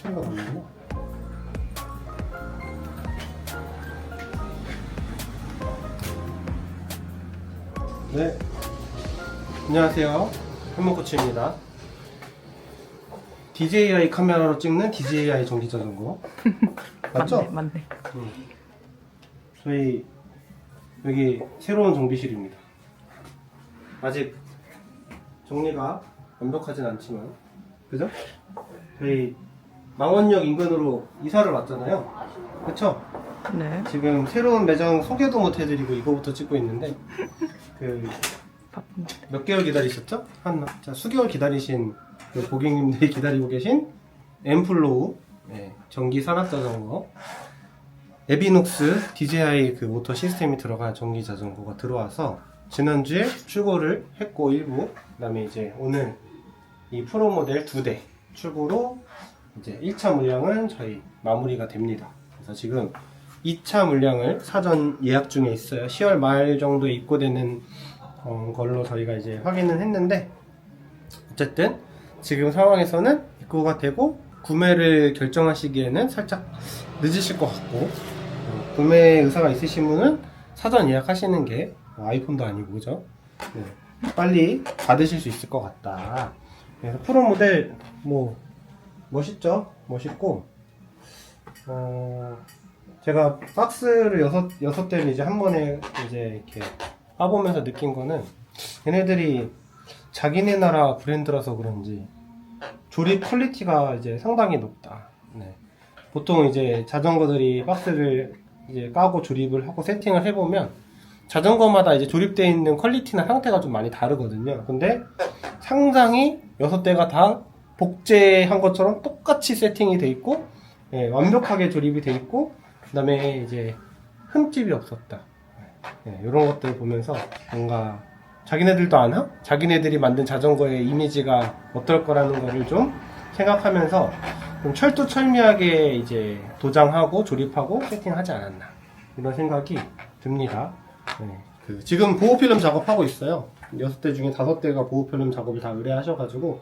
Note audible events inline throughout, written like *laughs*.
소리가 나는구나. 네. 안녕하세요. 현모코치입니다. DJI 카메라로 찍는 DJI 전기 자전거. *laughs* 맞죠? 맞네, 맞네. 저희 여기 새로운 정비실입니다. 아직 정리가 완벽하진 않지만, 그죠? 저희 망원역 인근으로 이사를 왔잖아요. 그쵸? 네. 지금 새로운 매장 소개도 못 해드리고 이거부터 찍고 있는데, 그, 바쁩니다. 몇 개월 기다리셨죠? 한, 자, 수개월 기다리신 그 고객님들이 기다리고 계신 엠플로우, 네, 전기 산악 자전거, 에비녹스 DJI 그 모터 시스템이 들어간 전기 자전거가 들어와서 지난주에 출고를 했고 일부 그다음에 이제 오늘 이 프로 모델 두 대 출고로 이제 1차 물량은 저희 마무리가 됩니다. 그래서 지금 2차 물량을 사전 예약 중에 있어요. 10월 말 정도에 입고되는 어, 걸로 저희가 이제 확인을 했는데 어쨌든 지금 상황에서는 입고가 되고 구매를 결정하시기에는 살짝 늦으실 것 같고 어, 구매 의사가 있으신 분은 사전 예약하시는 게뭐 아이폰도 아니고 그죠? 네, 빨리 받으실 수 있을 것 같다. 그래서 프로 모델 뭐 멋있죠? 멋있고 어, 제가 박스를 여섯 여섯 대를 이제 한 번에 이제 이렇게 까보면서 느낀 거는 얘네들이 자기네 나라 브랜드라서 그런지 조립 퀄리티가 이제 상당히 높다. 네. 보통 이제 자전거들이 박스를 이제 까고 조립을 하고 세팅을 해보면 자전거마다 이제 조립되어 있는 퀄리티나 상태가 좀 많이 다르거든요. 근데 상당히 여섯 대가 다 복제한 것처럼 똑같이 세팅이 돼 있고 예, 완벽하게 조립이 돼 있고 그 다음에 이제 흠집이 없었다. 이런 것들 보면서 뭔가 자기네들도 아나? 자기네들이 만든 자전거의 이미지가 어떨 거라는 거를 좀 생각하면서 좀 철두철미하게 이제 도장하고 조립하고 세팅하지 않았나 이런 생각이 듭니다. 네, 그 지금 보호필름 작업하고 있어요. 여섯 대 중에 다섯 대가 보호필름 작업을 다 의뢰하셔가지고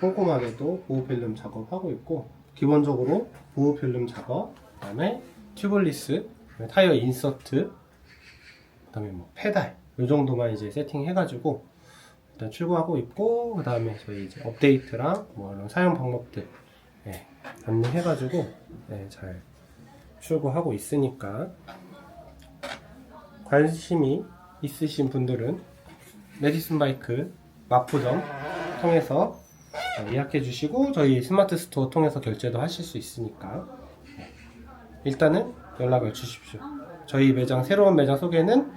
꼼꼼하게도 보호 필름 작업하고 있고 기본적으로 보호 필름 작업, 그다음에 튜블리스, 타이어 인서트, 그다음에 뭐 페달 이 정도만 이제 세팅해가지고 일단 출고하고 있고 그 다음에 저희 이제 업데이트랑 뭐 이런 사용 방법들 예, 안내해가지고 예, 잘 출고하고 있으니까. 관심이 있으신 분들은 메디슨 바이크 마포점 통해서 예약해 주시고 저희 스마트 스토어 통해서 결제도 하실 수 있으니까 예, 일단은 연락을 주십시오. 저희 매장 새로운 매장 소개는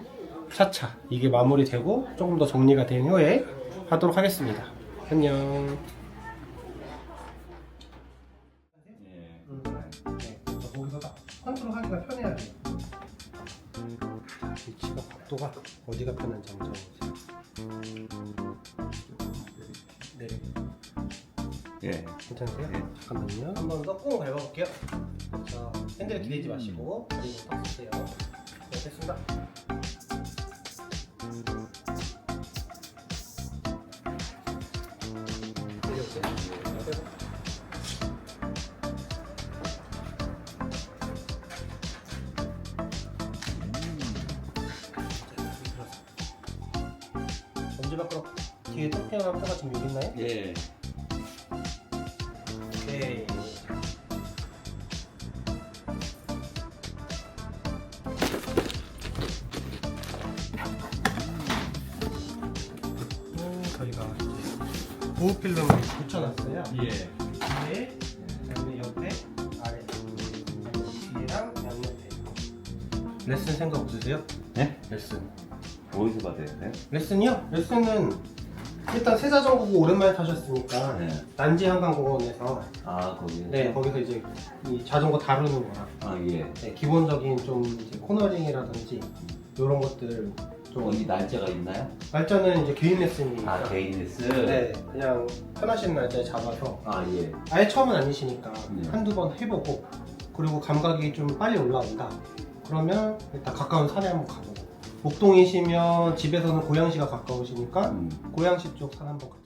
차차 이게 마무리되고 조금 더 정리가 된 후에 하도록 하겠습니다. 안녕. 네, 거기서 딱 컨트롤하기가 편해야 돼요. 위치가 각도가 어디가 편한지 한번. 내려. 예. 괜찮으세요? 네. 잠깐만요. 한번 더 꾹 밟아볼게요. 자, 핸들 기대지 마시고 다리 딱 쓰세요. 네, 됐습니다. 내려오세요. 내려. 먼지 밖으로 뒤에 토핑한 표가 지금 여기 있나요? 예. 오케이. 음, 저희가 이제 보호 필름을 붙여놨어요. 예. 뒤에, 그다음에 옆에, 아래, 뒤에랑 양옆에. 레슨 생각 없으세요? 네? 레슨. 어디서 받아야 돼요? 레슨이요? 레슨은 일단 세자전거고 오랜만에 타셨으니까 네. 난지 한강공원에서 아, 거기. 네 거기서 이제 이 자전거 다루는 거랑 아, 예. 네, 기본적인 좀 이제 코너링이라든지 이런 것들 좀 어디 날짜가 있나요? 날짜는 이제 개인 레슨이니까 아, 개인 레슨? 네 그냥 편하신 날짜에 잡아서 아, 예. 아예 처음은 아니시니까 네. 한두 번 해보고 그리고 감각이 좀 빨리 올라온다 그러면 일단 가까운 산에 한번 가보고 목동이시면 집에서는 고양시가 가까우시니까 음. 고양시 쪽 산 한번 가보고